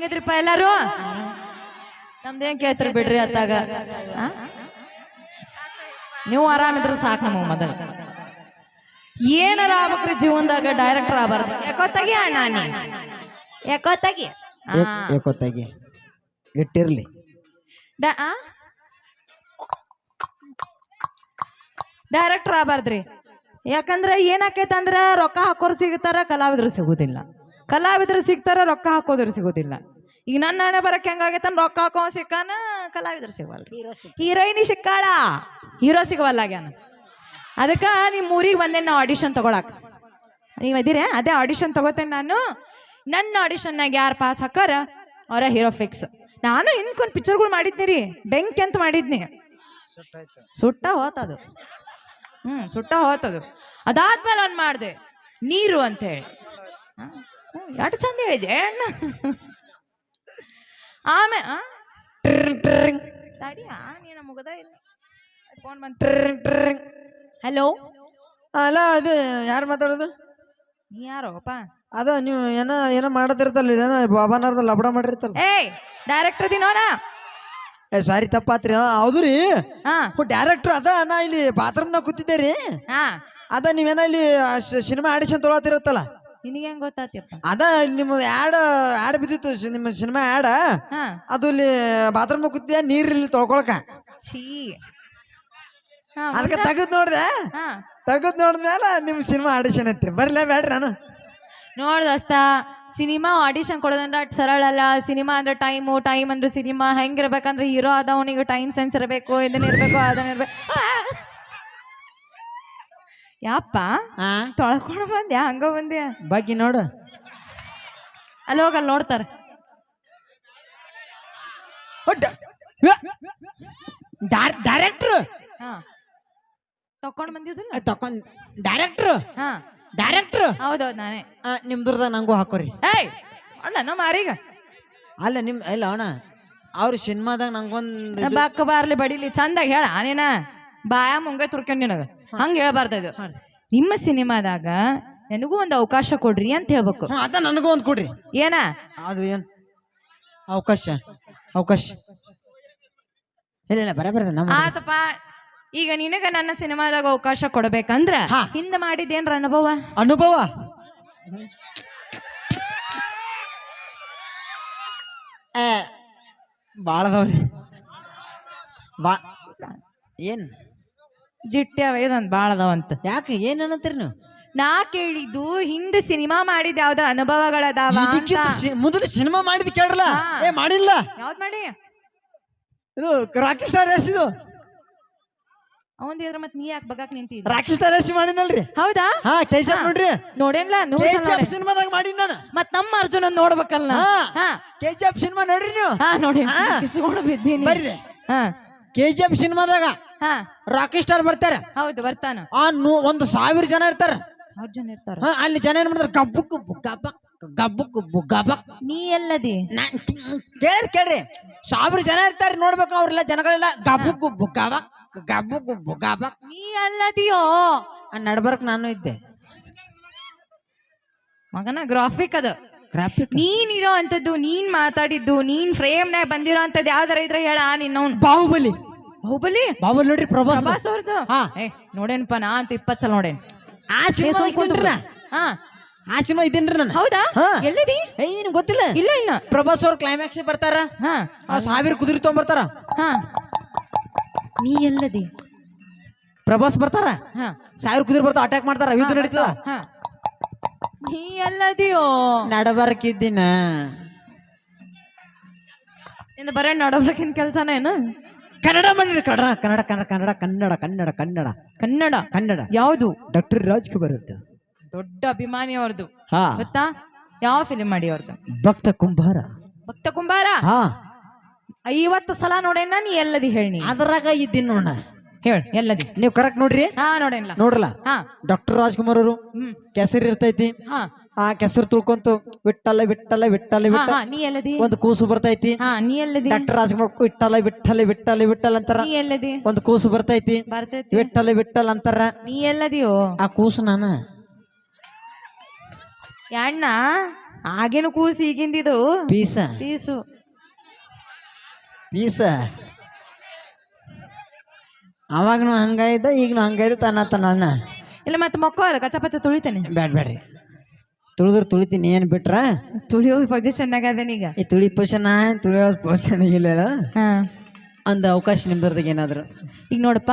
ಹೆಂಗಿದ್ರಿಪ್ಪ ಎಲ್ಲಾರು? ನಮ್ದೇನ್ ಕೇಳ್ತಾರ ಬಿಡ್ರಿ ಅತ್ತಾಗ? ನೀವು ಆರಾಮಿದ್ರೆ ಸಾಕು ನಮಗೆ ಮೊದಲು. ಏನಾರ ಆಗ್ಬೇಕ್ರಿ ಜೀವನದಾಗ ಡೈರೆಕ್ಟರ್ ಆಗಬಾರ್ದು. ಯಾಕೋ ತೆಗಿ ಅಣ್ಣ ನೀ ಯಾಕೋ ತೆಗಿ? ತಗಿ? ಇಟ್ಟಿರ್ಲಿ. ಡೈರೆಕ್ಟರ್ ಆಗಬಾರ್ದ್ರಿ. ಯಾಕಂದ್ರೆ ಏನಾಕೈತೆ ಅಂದ್ರ ರೊಕ್ಕ ಹಾಕೋರು ಸಿಗ್ತಾರ ಕಲಾವಿದ್ರು ಸಿಗುದಿಲ್ಲ. ಕಲಾವಿದ್ರು ಸಿಗ್ತಾರ ರೊಕ್ಕ ಹಾಕೋದ್ರು ಸಿಗುದಿಲ್ಲ. ಈಗ ನನ್ನ ಹಣೆ ಬರಕ್ಕೆ ಹೆಂಗಾಗೈತೆ ಅಂದ್ರೆ ರೊಕ್ಕ ಹಾಕೋ ಸಿಕ್ಕಾನ? ಕಲಾವಿದ್ರು ಸಿಗವಲ್ರಿ. ಹೀರೋಯಿನಿ ಸಿಕ್ಕಾಳ? ಹೀರೋ ಸಿಗವಲ್ಲ ಆಗ್ಯಾನ. ಅದಕ್ಕ ನಿಮ್ಮ ಊರಿಗೆ ಬಂದೇನೆ ನಾ ಆಡಿಷನ್ ತಗೊಳಕ್? ನೀವು ಅದಿರೇ? ಅದೇ ಆಡಿಷನ್ ತಗೋತೇನೆ ನಾನು. ನನ್ನ ಆಡಿಷನ್ನಾಗ ಯಾರು ಪಾಸ್ ಹಾಕಾರ ಅವರ ಹೀರೋ ಫಿಕ್ಸ್ ನಾನು ಇನ್ಕೊಂಡ್ ಪಿಕ್ಚರ್ಗಳು ಮಾಡಿದ್ನಿ ರೀ. ಬೆಂಕಿ ಅಂತ ಮಾಡಿದ್ನಿ. ಸುಟ್ಟ ಹೋತದು. ಹ್ಮ್ ಸುಟ್ಟ ಹೋತದು. ಅದಾದ್ಮೇಲೆ ನಾನು ಮಾಡ್ದೆ. ನೀರು ಅಂತ ಹೇಳಿ. ಎಷ್ಟು ಚಂದ ಹೇಳಿದೆ ಅಣ್ಣ? ಆಮೇ ಆ? ತಡಿಯಾ ನೀನು ಮುಗದ ಇಲ್ಲ? ಫೋನ್ ಬಂತು. ಹಲೋ ಅಲ್ಲ ಅದು ಯಾರು ಮಾತಾಡೋದು? ನೀ ಯಾರೋಪ್ಪ? ಅದ ನೀವು ಏನೋ ಏನೋ ಮಾಡದಿರ್ತಲ್ಲ ಏನೋ ಬಾಬಾನಾರ್ದ ಲಬಡ ಮಾಡಿರ್ತಲ್ಲ ಏಯ್ ಡೈರೆಕ್ಟರ್ ದಿನೋಣ ಏ ಸಾರಿ ತಪ್ಪಾತ್ರಿ ಹೌದು ರೀ. ಹಾ. ಡೈರೆಕ್ಟರ್ ಅದ ನಾ ಇಲ್ಲಿ ಬಾತ್ರೂಮ್ನಾಗ ಕೂತಿದ್ದೆ ರೀ. ಹಾ. ಅದ ನೀವೇನ ಇಲ್ಲಿ ಸಿನಿಮಾ ಆಡಿಷನ್ ತೊಗೊಳತಿರತ್ತಲ್ಲ ನಿನಗೆ ಹೆಂಗ್ ಗೊತ್ತಾತ್ಯಪ್ಪ? ಅದ ಇಲ್ಲಿ ನಿಮ್ಮ ಆ್ಯಡ್ ಆ್ಯಡ್ ಬಿದ್ದಿತ್ತು ಸಿ- ನಿಮ್ಮ ಸಿನಿಮಾ ಆ್ಯಡ ಹಾ. ಅದು ಇಲ್ಲಿ ಬಾತ್ರೂಮ್ ಕೂತಿದ್ದೆ ನೀರ್ ಇಲ್ಲಿ ತೊಳ್ಕೊಳಕ. ಛೀ. ಹಾ, ಅದಕ್ಕೆ ಮುಂದೆ? ತೆಗದ್ ನೋಡ್ದೆ? ಹಾ. ತೆಗದ್ ನೋಡಿದ್ಮೇಲೆ ನಿಮ್ ಸಿನಿಮಾ ಆಡಿಷನ್ ಐತ್ರಿ ಬರ್ಲೇ ಬೇಡ್ರಿ ನಾನು. ನೋಡ್ ದೋಸ್ತ ಸಿನಿಮಾ ಆಡಿಷನ್ ಕೊಡೋದಂದ್ರೆ ಅಟ್ ಸರಳ ಅಲ್ಲ. ಸಿನಿಮಾ ಅಂದ್ರೆ ಟೈಮು ಟೈಮ್ ಅಂದ್ರೆ ಸಿನಿಮಾ. ಹೆಂಗಿರ್ಬೇಕಂದ್ರೆ ಹೀರೋ ಆದವನಿಗೆ ಟೈಮ್ ಸೆನ್ಸ್ ಇರಬೇಕು ಇದನ್ನ ಇರಬೇಕು ಅದನ್ನ ಇರ್ಬೇಕು. ಯಪ್ಪ? ತೊಳ್ಕೊಂಡು ಬಂದ್ಯಾ? ಹಂಗ ಬಂದ್ಯಾ? ಬಾಕಿ ನೋಡು. ಅಲ್ಲಿ ಹೋಗಲ್ ನೋಡ್ತಾರ. ಡೈರೆಕ್ಟ್ರು? ಹಾ. ತಕೊಂಡ್ ಬಂದಿದ್ದಿಲ್ಲ ತಕೊಂಡ್ ಡೈರೆಕ್ಟ್ರು? ಹಾ. ಡೈರೆಕ್ಟ್ರು? ಹೌದೌದು ನಾನೇ. ನಿಮ್ದ್ರದ ನಂಗೂ ಹಾಕೋರಿ. ಏಯ್! ಅಣ್ಣ ಮಾರೀಗ. ಅಲ್ಲ ನಿಮ್ ಇಲ್ಲ ಅಣ್ಣ. ಅವ್ರ ಸಿನಿಮಾದಾಗ ನಂಗೊಂದು ಬಕ್ಕ ಬಾರ್ಲಿ ಬಡಿಲಿ. ಚಂದಾಗ ಹೇಳ ನೀನ ಬಾಯ ಮುಂಗೈ ತುರ್ಕೊಂಡ್ ನಿನಗ. ಹಂಗ ಹೇಳ್ಬಾರ್ದು. ನಿಮ್ಮ ಸಿನಿಮಾದಾಗ ನನಗೂ ಒಂದು ಅವಕಾಶ ಕೊಡ್ರಿ ಅಂತ ಹೇಳ್ಬೇಕು. ಅದ ನನಗೂ ಒಂದ್ ಕೊಡ್ರಿ. ಏನ? ಅದು ಏನ್? ಅವಕಾಶ. ಅವಕಾಶ. ಇಲ್ಲ ಇಲ್ಲ ನಮ್ಮ ಆತಪ್ಪ ಈಗ ನಿನಗ ನನ್ನ ಸಿನಿಮಾದಾಗ ಅವಕಾಶ ಕೊಡ್ಬೇಕಂದ್ರ ಹಾ. ಹಿಂದ ಮಾಡಿದೇನ್ರ ಅನುಭವ? ಅನುಭವ? ಬಾಳದವ್ರಿ. ಬಾ. ಏನ್? ಜಿಟ್ಟಿ ಅವ ಇದಂತ ಭಾಳ ಅದಾವಂತ ಯಾಕೆ ಏನ್ ಅನ್ನತ್ತೀರಿ ನೀವು? ನಾ ಕೇಳಿದ್ದು ಹಿಂದೆ ಸಿನಿಮಾ ಮಾಡಿದ ಯಾವ್ದಾರ ಅನುಭವಗಳದಾವ ಅಂತ. ಇದಕ್ಕಿಂತ ಮೊದಲು ಸಿನಿಮಾ ಮಾಡಿದ್ ಕೇಳ್ರಲ್ಲ? ಹಾ. ಏ ಮಾಡಿಲ್ಲ? ಯಾವ್ದ್ ಮಾಡಿ? ಇದು ರಾಕೇಶ್ ಸ್ಟಾರ್ ರೇಸ್ ಇದು? ಅವಂದ ಇದ್ರ ಮತ್ ನೀ ಯಾಕೆ ಬಗಾಕ್ ನಿಂತಿ ರಾಕೇಶ್ ಸ್ಟಾರ್ ರೇಸ್ ಮಾಡಿನಲ್ರಿ? ಹೌದಾ? ಹಾ ಹಾ. ನೋಡ್ರಿ. ನೋಡೇನ್ಲ ನೂರ್ ಸಲ ನೋಡೆ. ಸಿನಿಮಾದಾಗ ಮಾಡಿ ನಾನು. ಮತ್ ನಮ್ಮ ಅರ್ಜುನ ನೋಡ್ಬೇಕಲ್ಲ ಹಾ. ಹಾ. ಕೆಜಿಎಫ್ ಸಿನಿಮಾ ನೋಡ್ರಿ ನೀವು? ಹಾ ನೋಡಿ ಹಾ. ಕಿಸ್ಕೊಂಡು ಬಿದ್ದೀನಿ. ಬರ್ರಿ. ಹಾ. ಕೆಜಿಎಫ್ ಸಿನಿಮಾದಾಗ ಹಾ. ರಾಕಿ ಸ್ಟಾರ್ ಬರ್ತಾರೆ. ಹೌದು ಬರ್ತಾನ. ಆ ನೂ- ಒಂದು ಸಾವಿರ ಜನ ಇರ್ತಾರ. ಅರ್ಜುನ್ ಇರ್ತಾರ? ಹಾ ಅಲ್ಲಿ ಜನ ಏನ್ ಮಾಡ್ತಾರೆ? ಗಬ್ಬು ಗುಬ್ಬು ಗಬಕ್ ಗಬ್ಬು. ಗುಬ್ಬು ಗಬಕ್ ನೀ ಎಲ್ಲದಿ? ನಾನ್ ಕೇಳ್ರಿ ಕೇಳ್ರಿ. ಸಾವಿರ ಜನ ಇರ್ತಾರೆ ನೋಡ್ಬೇಕು ಅವ್ರೆಲ್ಲ ಜನಗಳೆಲ್ಲ. ಗಬ್ಬು ಗುಬ್ಬು ಗಬಕ್ ಗಬ್ಬು. ಗುಬ್ಬು ಗಬಕ್ ನೀ ಅಲ್ಲದಿಯೋ ನಡ್ಬರ್ಕ್ ನಾನು ಇದ್ದೆ. ಮಗನ ಗ್ರಾಫಿಕ್ ಅದು. ಗ್ರಾಫಿಕ್ ನೀನ್ ಇರೋ ಅಂತದ್ದು ನೀನ್ ಮಾತಾಡಿದ್ದು ನೀನ್ ಫ್ರೇಮ್ನ ಬಂದಿರೋ ಅಂತದ್ದು ಯಾವ್ದಾರ ಇದ್ರೆ ಹೇಳ ನಿನ್ನ ಬಾಹುಬಲಿ. ಬಾಹುಬಲಿ ಬಾಹುಬಲಿ ನೋಡ್ರಿ ಪ್ರಭಾಸ್ ಪ್ರಭಾಸ್ ಅವ್ರದ್ದು ಹಾ. ಏ ನೋಡೇನಪ್ಪ ನಾ ಅಂತ ಇಪ್ಪತ್ ಸಲ ನೋಡೇನ್. ಆ ಸಿನಿಮಾ ಇದ್ದೀನ್ರಿ ಹಾ. ಆ ಸಿನಿಮಾ ಇದ್ದೀನ್ರಿ ನಾನು. ಹೌದಾ? ಹಾ. ಎಲ್ಲಿದಿ? ಏನ್ ಗೊತ್ತಿಲ್ಲ? ಇಲ್ಲ ಇಲ್ಲ. ಪ್ರಭಾಸ್ ಅವ್ರ ಕ್ಲೈಮ್ಯಾಕ್ಸ್ ಬರ್ತಾರ? ಹಾ. ಆ ಸಾವಿರ ಕುದುರೆ ತೊಗೊಂಬರ್ತಾರ? ಹಾ. ನೀ ಎಲ್ಲದಿ? ಪ್ರಭಾಸ್ ಬರ್ತಾರ? ಹಾ. ಸಾವಿರ ಕುದುರೆ ಬರ್ತಾರ ಅಟ್ಯಾಕ್ ಮಾಡ್ತಾರ ಯುದ್ಧ ನಡೀತದ? ಹಾ. ನೀ ಎಲ್ಲದಿಯೋ? ನಡಬರ್ಕಿದ್ದೀನ. ನಿಂದ ಬರೇ ನೋಡೋಬ್ರಕ್ಕಿನ ಕೆಲ್ಸನ ಏನು? ಕನ್ನಡ ಮಾಡಿರಿ ಕನ್ನಡ ಕನ್ನಡ ಕನ್ನಡ ಕನ್ನಡ ಕನ್ನಡ ಕನ್ನಡ ಕನ್ನಡ. ಕನ್ನಡ. ಕನ್ನಡ. ಯಾವುದು? ಡಾಕ್ಟರ್ ರಾಜ್ಕುಮಾರ್ ಅವ್ರದ್ದು. ದೊಡ್ಡ ಅಭಿಮಾನಿ ಅವ್ರದ್ದು. ಹಾ. ಗೊತ್ತಾ? ಯಾವ ಫಿಲಿಂ ಮಾಡಿ ಅವ್ರದ್ದು? ಭಕ್ತ ಕುಂಬಾರ ಭಕ್ತ ಕುಂಬಾರ ಹಾ. ಐವತ್ತು ಸಲ ನೋಡೇನ ನೀ ಎಲ್ಲದಿ ಹೇಳಿ ಅದರಾಗ ಇದ್ದೀನಿ ನೋಡ. ಹೇಳ ಎಲ್ಲದಿ? ನೀವು ಕರೆಕ್ಟ್ ನೋಡ್ರಿ? ಹಾ ನೋಡ್ರಲ್ಲ? ಹಾ. ಡಾಕ್ಟರ್ ರಾಜ್ಕುಮಾರ್ ಅವರು ಹ್ಮ್. ಕೆಸರು ಇರ್ತೈತಿ. ಹಾ. ಆ ಕೆಸರು ತುಳ್ಕೊಂತು ವಿಟ್ಟಲ್ಲ ವಿಟ್ಟಲ್ಲ ವಿಟ್ಟಲ್ಲ ಹಾ ವಿಟ್ಟ ಹಾ ನೀ ಎಲ್ಲದಿ? ಒಂದು ಕೂಸು ಬರ್ತೈತಿ. ಹಾ ನೀ ಎಲ್ಲದಿ? ಡಾಕ್ಟರ್ ರಾಜ್ಕುಮಾರ್ ವಿಟ್ಟಲ್ಲ ವಿಟ್ಟಲ್ಲ ವಿಟ್ಟಲ್ಲ ವಿಟ್ಟಲ್ ಅಂತಾರ. ನೀ ಎಲ್ಲದಿ? ಒಂದು ಕೂಸು ಬರ್ತೈತಿ. ಬರ್ತೈತಿ. ವಿಟ್ಟಲ್ಲ ವಿಟ್ಟಲ್ ಅಂತಾರ. ನೀ ಎಲ್ಲದಿಯೋ? ಆ ಕೂಸು ನಾನು. ಅಣ್ಣ ಆಗಿನ ಕೂಸು ಈಗಿಂದಿದು? ಪೀಸ. ಪೀಸು. ಪೀಸ. ಅವಾಗನು ಹಂಗಾಯ್ದ ಈಗನು ಹಂಗಾಯ್ದ ತನ್ನ ತನ್ನ ಅಣ್ಣ ಇಲ್ಲ ಮತ್ತೆ ಮಕ್ಕೋ ಅಲ್ಲ ಕಚ್ಚ ಪಚ್ಚ ತುಳಿತೇನೆ. ಬ್ಯಾಡ ಬ್ಯಾಡ್ರಿ. ತುಳಿದ್ರು ತುಳಿತೀನಿ ಏನು ಬಿಟ್ರ? ತುಳಿಯೋ ಪೊಸಿಷನ್ ಈಗ. ಈ ತುಳಿ ಪೊಸಿಷನ್ ತುಳಿಯೋ ಪೊಸಿಷನ್ ಇಲ್ಲ ಹಾ. ಒಂದು ಅವಕಾಶ ನಿಮ್ದ್ರದಾಗ ಏನಾದ್ರು? ಈಗ ನೋಡಪ್ಪ.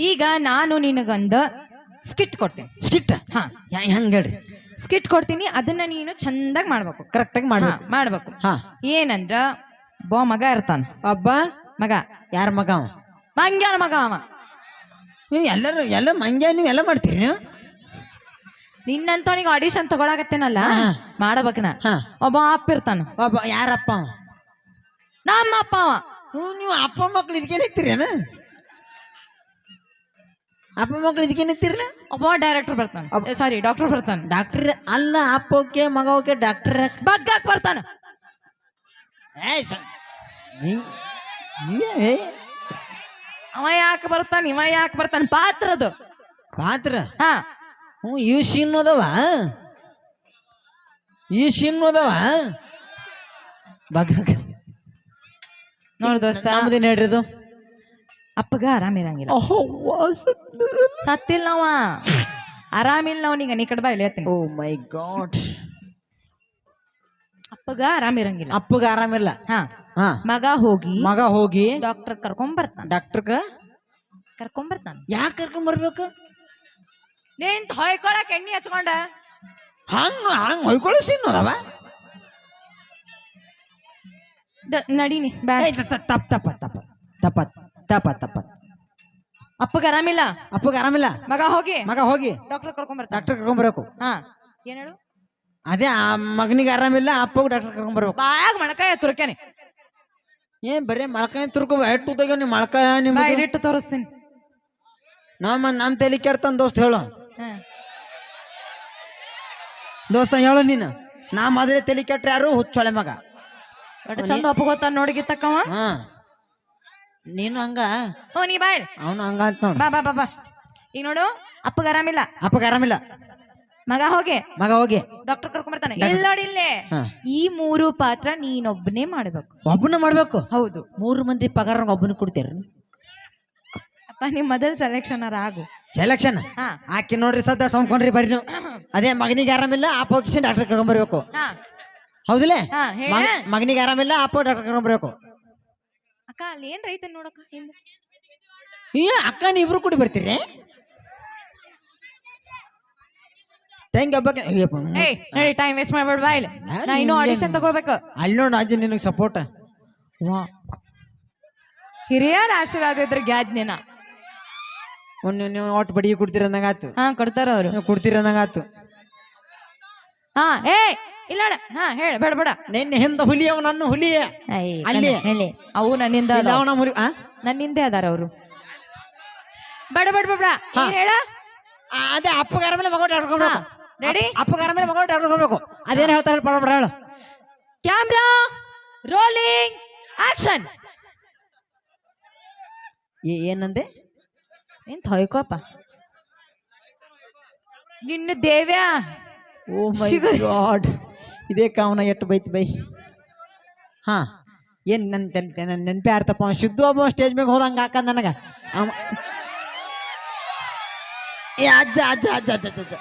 ಈಗ ನಾನು ನಿನಗೊಂದು ಸ್ಕಿಟ್ ಕೊಡ್ತೀನಿ. ಸ್ಕಿಟ್ ಹಾ. ಹೆಂಗೆ ಹೇಳ್ರಿ? ಸ್ಕಿಟ್ ಕೊಡ್ತೀನಿ ಅದನ್ನ ನೀನು ಚಂದಾಗಿ ಮಾಡ್ಬೇಕು. ಕರೆಕ್ಟಾಗಿ ಆಗಿ ಮಾಡ್ಬೇಕು. ಮಾಡ್ಬೇಕು. ಹಾ. ಏನಂದ್ರ ಬಾ ಮಗ ಇರ್ತಾನ. ಒಬ್ಬ ಮಗ ಯಾರ ಮಗ ಅವ? ಮಂಗ್ಯಾನ ಮಗ ಅವ. ನೀವು ಎಲ್ಲರು ಎಲ್ಲ ಮಂಗ್ಯ ನೀವು ಎಲ್ಲ ಮಾಡ್ತೀರಿ ನೀವು? ನಿನ್ನಂತವನಿಗೆ ಆಡಿಷನ್ ತಗೊಳಕತ್ತೇನಲ್ಲ? ಹಾ. ಮಾಡಬೇಕನ? ಹಾ. ಒಬ್ಬ ಅಪ್ಪ ಇರ್ತಾನ. ಒಬ್ಬ ಯಾರಪ್ಪ ಅವ? ನಮ್ಮ ಅಪ್ಪ ಅವ. ಹ್ಞೂ ನೀವು ಅಪ್ಪ ಮಕ್ಳು ಇದಕ್ಕೇನು ಇರ್ತೀರೇನ ಅಪ್ಪ ಮಕ್ಳು ಇದಕ್ಕೇನು ಒಬ್ಬ ಡೈರೆಕ್ಟರ್ ಬರ್ತಾನ. ಸಾರಿ ಡಾಕ್ಟರ್ ಬರ್ತಾನ. ಡಾಕ್ಟರ್ ಅಲ್ಲ ಅಪ್ಪ ಓಕೆ ಮಗ ಓಕೆ ಡಾಕ್ಟರ್ ಬಗ್ಗಾಕ್ ಬರ್ತಾನ. ಅವ ಯಾಕೆ ಬರ್ತಾನ ಇವ ಯಾಕೆ ಬರ್ತಾನ? ಪಾತ್ರದು ಪಾತ್ರ? ಹಾ. ಹ್ಞೂ ಇವು ಸೀನ್ ಅದಾವ ಈ ಸೀನ್ ಅದಾವ ಬಗ ನೋಡ್ ದೋಸ್ತ. ನಮ್ದೇನು ಹೇಳ್ರಿ ಅದು ಅಪ್ಪಗ ಆರಾಮಿರಂಗಿಲ್ಲ ಓಹೋ ಸತ್ತಿಲ್ಲ ಅವ ಆರಾಮಿಲ್ಲ ಇಲ್ಲ ನೀ ಕಡೆ ಬಾ ಇಲ್ಲಿ ಹೇಳ್ತೀನಿ. Oh my God. ಅಪ್ಪಗ ಆರಾಮಿರಂಗಿಲ್ಲ ಅಪ್ಪಗ ಆರಾಮಿಲ್ಲ ಹಾ. ಹಾ. ಮಗ ಹೋಗಿ ಮಗ ಹೋಗಿ ಡಾಕ್ಟರ್ ಕರ್ಕೊಂಡ್ ಬರ್ತಾನ. ಡಾಕ್ಟರ್ ಕರ್ಕೊಂಡ್ ಬರ್ತಾನ. ಯಾಕೆ ಕರ್ಕೊಂಡ್ ಬರ್ಬೇಕು? ನಿಂತ ಹೊಯ್ಕೊಳಕ್ ಎಣ್ಣೆ ಹಚ್ಕೊಂಡ. ಹಂಗ ಹಂಗ ಹೊಯ್ಕೊಳ್ಳೋ ಸೀನ್ ಅದಾವ ನಡೀನಿ ಬೇಡ ತಪ್ಪ ತಪ್ಪ ತಪ್ಪ. ತಪ್ಪ ತಪ್ಪ ತಪ್ಪ. ಅಪ್ಪಗ ಆರಾಮಿಲ್ಲ? ಅಪ್ಪಗ ಆರಾಮಿಲ್ಲ? ಮಗ ಹೋಗಿ. ಮಗ ಹೋಗಿ. ಡಾಕ್ಟರ್ ಕರ್ಕೊಂಡ್ ಬರ್ತಾನ. ಡಾಕ್ಟರ್ ಕರ್ಕೊಂಡ್ ಬರಬೇಕು. ಹಾ. ಏನ್ ಹೇಳು? ಅದೇ ಆ ಮಗನಿಗೆ ಆರಾಮಿಲ್ಲ ಅಪ್ಪಗೂ ಡಾಕ್ಟರ್ ಕರ್ಕೊಂಡ್ ಬರ್ಬೇಕು. ಬಾಯಾಗ ಮಣಕಾಯ ತುರ್ಕ್ಯಾನೆ. ಏನ್ ಬರೀ ಮೊಳಕಾಯಿ ತುರ್ಕೋ ಹೆಟ್ಟು ತೆಗಿಯೋ ನೀವು ಮೊಳಕ ನಿಮ್ ಬಾ ತೋರಿಸ್ತೀನಿ. ನಮ್ಮ ನಮ್ ತಲೆ ಕೆಡ್ತಾನ ದೋಸ್ತ ಹೇಳು. ದೋಸ್ತ ಹೇಳು ನೀನು. ನಾ ಮೊದಲೇ ತಲೆ ಕೆಟ್ರ ಯಾರು? ಹುಚ್ಚೊಳೆ ಮಗ. ಚಂದ ಒಪ್ಪಗೋತಾನ ನೋಡಿಗಿ ತಕ್ಕವ ಹಾ. ನೀನು ಹಂಗ? ಓ ನೀ ಬಾಯ್ ಅವನು ಹಂಗ ಅಂತ ನೋಡು. ಬಾ ಬಾ ಬಾ ಬಾ. ಈಗ ನೋಡು ಅಪ್ಪಗ ಆರಾಮಿಲ್ಲ. ಅಪ್ಪಗ ಆರಾಮಿಲ್ಲ. ಮಗ ಹೋಗಿ. ಮಗ ಹೋಗಿ. ಡಾಕ್ಟರ್ ಕರ್ಕೊಂಡ್ಬರ್ತಾನೆ ಇಲ್ಲಿ ನೋಡಿ ಇಲ್ಲೇ. ಹಾ. ಈ ಮೂರು ಪಾತ್ರ ನೀನೊಬ್ಬನೇ ಮಾಡ್ಬೇಕು. ಒಬ್ಬನ ಮಾಡ್ಬೇಕು? ಹೌದು. ಮೂರು ಮಂದಿ ಪಗಾರ ಒಬ್ಬನ ಕೊಡ್ತೀರ? ಅಪ್ಪ ನೀ ಮೊದಲ್ ಸೆಲೆಕ್ಷನ್ ಆಗು. ಸೆಲೆಕ್ಷನ್ ಹಾ. ಆಕಿ ನೋಡ್ರಿ ಸದ್ದ ಸೋಂಕೊಂಡ್ರಿ ಬರ್ರಿ ನೀವು. ಅದೇ ಮಗನಿಗೆ ಆರಾಮಿಲ್ಲ ಆ ಹೋಗಿಸಿ ಡಾಕ್ಟರ್ ಕರ್ಕೊಂಬರ್ಬೇಕು. ಹಾ. ಹೌದಿಲ್ಲ? ಹಾ ಹೇಳ. ಮಗ- ಮಗನಿಗೆ ಆರಾಮಿಲ್ಲ ಅಪ್ಪ ಡಾಕ್ಟರ್ ಕರ್ಕೊಂಬರ್ಬೇಕು. ಅಕ್ಕ ಅಲ್ಲಿ ಏನ್ ರೈತ ನೋಡಕ್ಕ ಹಿಂದೆ? ಈ ಅಕ್ಕ ನೀವಿಬ್ರು ಕೂಡಿ ಬರ್ತೀರಿ? ಹೆಂಗ ಹಬ್ಬಕ್ಕೆ ಅಯ್ಯಪ್ಪ, ಏಯ್ ನಡಿ ಟೈಮ್ ವೇಸ್ಟ್ ಮಾಡ್ಬೇಡ ಬಾ ಇಲ್ಲಿ. ನಾ ಇನ್ನೂ ಆಡಿಷನ್ ತಗೊಳ್ಬೇಕು ಅಲ್ಲಿ ನೋಡ ಅಜ್ಜಿ ನಿನಗೆ ಸಪೋರ್ಟ್ ವಾ. ಹಿರಿಯರ ಆಶೀರ್ವಾದ ಇದ್ರೆ ಗ್ಯಾಜ್ಞಾನ ಒಂದು ನೀವು ಒಟ್ಟು ಬಡಿಗೆ ಕೊಡ್ತೀರ ಅಂದಂಗಾತು ಹಾ ಕೊಡ್ತಾರ ಅವರು. ನೀವು ಕೊಡ್ತೀರ ಅಂದಂಗಾತು ಹಾ ಏ ಇಲ್ಲ ನೋಡ ಹಾ ಹೇಳ ಬೇಡ ಬೇಡ. ನಿನ್ನ ಹಿಂದ ಹುಲಿ ಅವ ನನ್ನ ಹುಲಿ. ಅಲ್ಲಿ. ಹೇಳಿ. ಅವು ನನ್ನಿಂದ ಇಲ್ಲ ಅದಾವ. ಅವನ ಹುಲಿ ಆ? ನನ್ನಿಂದೆ ಅದಾರ ಅವರು. ಬೇಡ ಬೇಡ ಬೇಡ ಬೇಡ. ಏನ್ ಹೇಳ. ಆ, ಅದೇ ಅಪ್ಪಗಾರ ಮೇಲೆ ಮಗ ಡಾಕ್ಟರ್ ಹಾ. ಕೊಡ್ಬೇಕು ರೆಡಿ ಅಪ್ಪಗಾರ ಮೇಲೆ ಮಗ ಡಾಕ್ಟರ್ ಕೊಡ್ಬೇಕು ಅದೇನು ಹೇಳ್ತಾರೆ ಹೇಳು, ಬಡ ಹೇಳು ಕ್ಯಾಮ್ರಾ ರೋಲಿಂಗ್ ಆಕ್ಷನ್ ಏ- ಏನಂದೆ ಏನ್ ತೊಯ್ಕೋಪ ನಿನ್ನ ದೇವ್ಯಾ ಓ ಮೈ ಸಿಗ- ಗಾಡ್ ಇದೇ ಕಾವನ ಎಷ್ಟು ಬೈತಿ ಬೈ ಹಾ ಏನ್ ನನ್ ತಲೆ ನನ್ನ ನೆನಪೇ ಆರ್ತಪ್ಪ ಅವ ಶುದ್ಧ ಒಬ್ಬ ಸ್ಟೇಜ್ ಮ್ಯಾಗ ಹೋದಂಗ ಹಾಕ ನನಗ ಅವ ಏ ಅಜ್ಜ ಅಜ್ಜ ಅಜ್ಜ ಅಜ್ಜ ಅಜ್ಜ, ಅಜ್ಜ